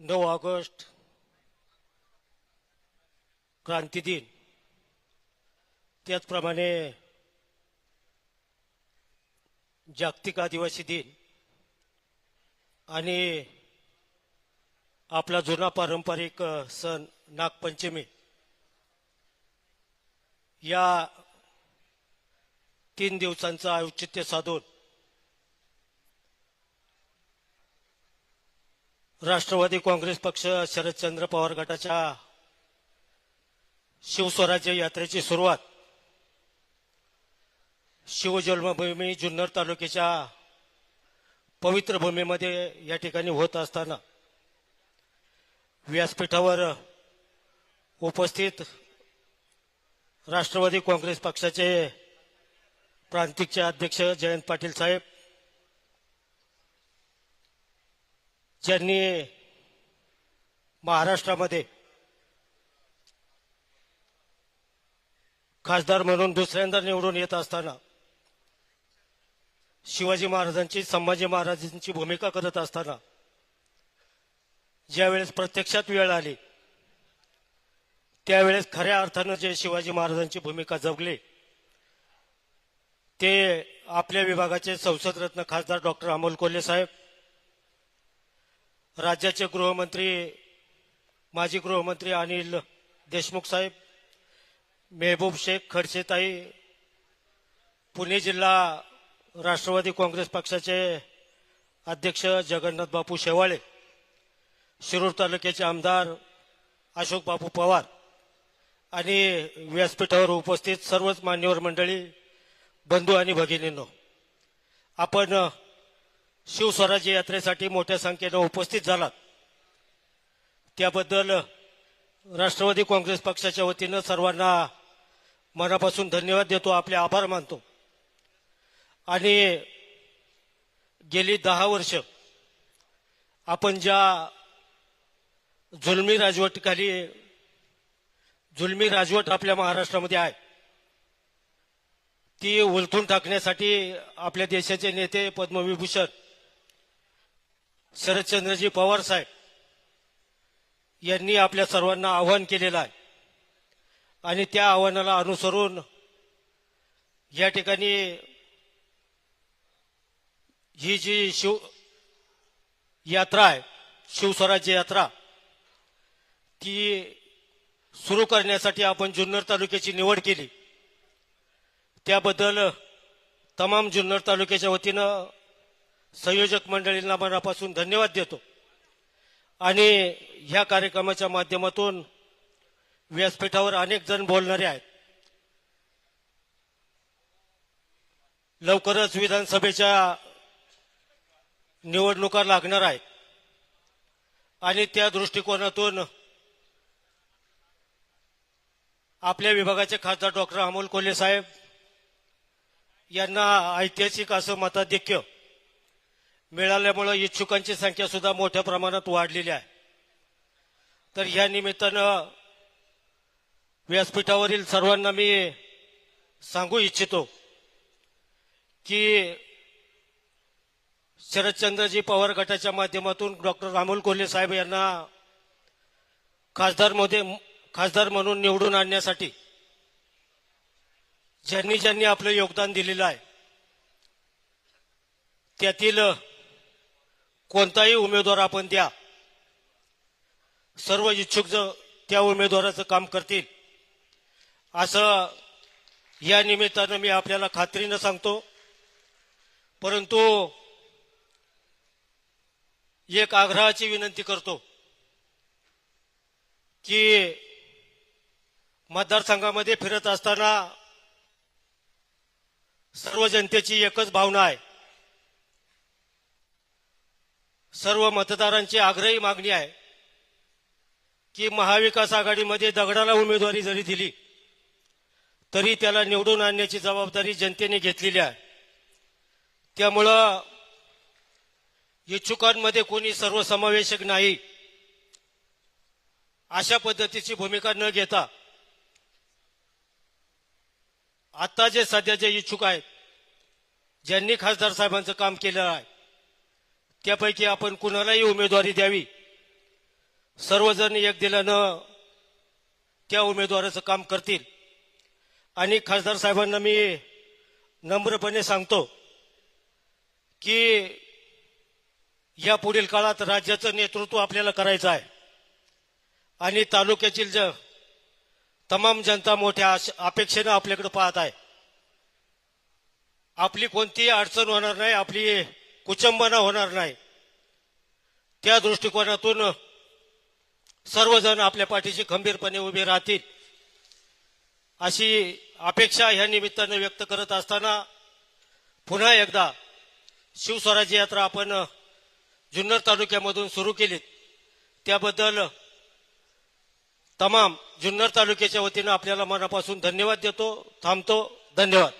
नऊ ऑगस्ट क्रांती दिन. त्याचप्रमाणे जागतिक आदिवासी दिन आणि आपला जुना पारंपरिक सण नागपंचमी या तीन दिवसांचं औचित्य साधून राष्ट्रवादी काँग्रेस पक्ष शरदचंद्र पवार गटाच्या शिवस्वराज्य यात्रेची सुरुवात शिवजन्मभूमी जुन्नर तालुक्याच्या पवित्र भूमीमध्ये या ठिकाणी होत असताना व्यासपीठावर उपस्थित राष्ट्रवादी काँग्रेस पक्षाचे प्रांतिकचे अध्यक्ष जयंत पाटील साहेब ज्यांनी महाराष्ट्रामध्ये खासदार म्हणून दुसऱ्यांदा निवडून येत असताना शिवाजी महाराजांची संभाजी महाराजांची भूमिका करत असताना ज्यावेळेस प्रत्यक्षात वेळ आली त्यावेळेस खऱ्या अर्थानं जे शिवाजी महाराजांची भूमिका जगली ते आपल्या विभागाचे संसदरत्न खासदार डॉक्टर अमोल कोल्हे साहेब राज्याचे गृहमंत्री माजी गृहमंत्री अनिल देशमुख साहेब मेहबूब शेख खडसेताई पुणे जिल्हा राष्ट्रवादी काँग्रेस पक्षाचे अध्यक्ष जगन्नाथ बापू शेवाळे शिरूर तालुक्याचे आमदार अशोक बापू पवार आणि व्यासपीठावर उपस्थित सर्वच मान्यवर मंडळी बंधू आणि भगिनींनो आपण शिवस्वराज्य यात्रेसाठी मोठ्या संख्येनं उपस्थित झालात. त्याबद्दल राष्ट्रवादी काँग्रेस पक्षाच्या वतीनं सर्वांना मनापासून धन्यवाद देतो आपले आभार मानतो. आणि गेली दहा वर्ष आपण ज्या जुलमी राजवटीखाली जुलमी राजवट आपल्या महाराष्ट्रामध्ये आहे ती उलथून टाकण्यासाठी आपल्या देशाचे नेते पद्मविभूषण शरदचंद्रजी पवार साहेब यांनी आपल्या सर्वांना आव्हान केलेलं आहे. आणि त्या आव्हानाला अनुसरून या ठिकाणी ही जी शिव यात्रा आहे शिवस्वराज्य यात्रा ती सुरू करण्यासाठी आपण जुन्नर तालुक्याची निवड केली. त्याबद्दल तमाम जुन्नर तालुक्याच्या वतीनं संयोजक मंडळींना मनापासून धन्यवाद देतो. आणि ह्या कार्यक्रमाच्या माध्यमातून व्यासपीठावर अनेक जण बोलणारे आहेत. लवकरच विधानसभेच्या निवडणुका लागणार आहेत. आणि त्या दृष्टिकोनातून आपल्या विभागाचे खासदार डॉक्टर अमोल कोल्हे साहेब यांना ऐतिहासिक असं मताधिक्य मिळाल्यामुळं इच्छुकांची संख्या सुद्धा मोठ्या प्रमाणात वाढलेली आहे. तर या निमित्तानं व्यासपीठावरील सर्वांना मी सांगू इच्छितो की शरदचंद्रजी पवार गटाच्या माध्यमातून डॉक्टर राहुल कोल्हे साहेब यांना खासदारमध्ये खासदार म्हणून निवडून आणण्यासाठी ज्यांनी ज्यांनी आपलं योगदान दिलेलं आहे त्यातील कोणताही उमेदवार आपण द्या. सर्व इच्छुक त्या उमेदवाराचं काम करतील. असं या निमित्तानं मी आपल्याला खात्रीनं सांगतो. परंतु एक आग्रहाची विनंती करतो की मतदारसंघामध्ये फिरत असताना सर्व जनतेची एकच भावना आहे. सर्व मतदारांची आग्रही मागणी आहे की महाविकास आघाडीमध्ये दगडाला उमेदवारी जरी दिली तरी त्याला निवडून आणण्याची जबाबदारी जनतेने घेतलेली आहे. त्यामुळं इच्छुकांमध्ये कोणी सर्वसमावेशक नाही. अशा पद्धतीची भूमिका न घेता आता जे सध्या जे इच्छुक आहेत ज्यांनी खासदार साहेबांचं काम केलं आहे त्यापैकी आपण कुणालाही उमेदवारी द्यावी? सर्वजण एक दिल्यानं त्या उमेदवाराचं काम करतील. आणि खासदार साहेबांना मी नम्रपणे सांगतो की या पुढील काळात राज्याचं नेतृत्व आपल्याला करायचं आहे. आणि तालुक्यातील ज तमाम जनता मोठ्या आश- अपेक्षेनं आपल्याकडे पाहत आहे. आपली कोणतीही अडचण होणार नाही आपली कुचंबना होणार नाही. त्या दृष्टिकोनातून सर्वजण आपल्या पाठीशी खंबीरपणे उभे राहतील. अशी अपेक्षा ह्या निमित्तानं व्यक्त करत असताना पुन्हा एकदा शिवस्वराज्य यात्रा आपण जुन्नर तालुक्यामधून सुरू केलीत. त्याबद्दल तमाम जुन्नर तालुक्याच्या वतीनं आपल्याला मनापासून धन्यवाद देतो थांबतो. धन्यवाद.